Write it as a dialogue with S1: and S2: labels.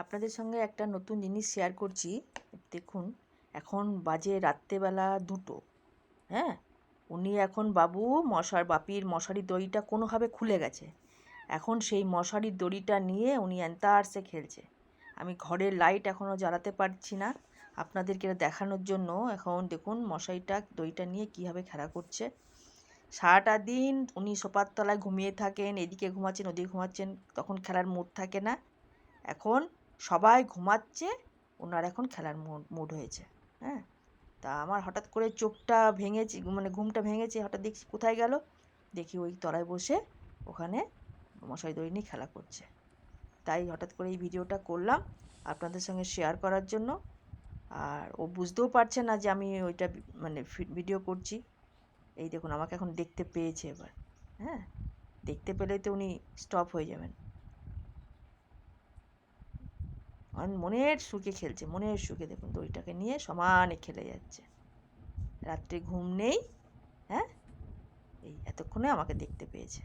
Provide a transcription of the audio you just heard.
S1: আপনাদের সঙ্গে একটা নতুন জিনিস শেয়ার করছি। দেখুন, এখন বাজে রাত্রেবেলা দুটো হ্যাঁ? উনি এখন বাবু, মশার বাপির মশারি দড়িটা কোনোভাবে খুলে গেছে। এখন সেই মশারির দড়িটা নিয়ে উনি অ্যান্তার্সে খেলছে। আমি ঘরের লাইট এখনও জ্বালাতে পারছি না। আপনাদেরকে দেখানোর জন্য এখন দেখুন মশারিটা, দড়িটা নিয়ে কীভাবে খেলা করছে। সারাটা দিন উনি সোপার তলায় ঘুমিয়ে থাকেন, এদিকে ঘুমাচ্ছেন, ওদিকে ঘুমাচ্ছেন, তখন খেলার মুড থাকে না। এখন সবাই ঘুমাচ্ছে, ওনার এখন খেলার মুড হয়েছে হ্যাঁ? তা আমার হঠাৎ করে চোখটা ভেঙেছে মানে ঘুমটা ভেঙেছে, হঠাৎ দেখছি কোথায় গেল, দেখি ওই তলায় বসে ওখানে মশারি দড়ি নিয়ে খেলা করছে। তাই হঠাৎ করে এই ভিডিওটা করলাম আপনাদের সঙ্গে শেয়ার করার জন্য। আর ও বুঝতেও পারছে না যে আমি ওইটা মানে ভিডিও করছি। এই দেখুন, আমাকে এখন দেখতে পেয়েছে এবার হ্যাঁ? দেখতে পেলেই তো উনি স্টপ হয়ে যাবেন। আর মনের সুখে খেলছে, মনের সুখে দেখুন দড়িটাকে নিয়ে সমানে খেলে যাচ্ছে। রাত্রে ঘুম নেই হ্যাঁ? এই এতক্ষণে আমাকে দেখতে পেয়েছে।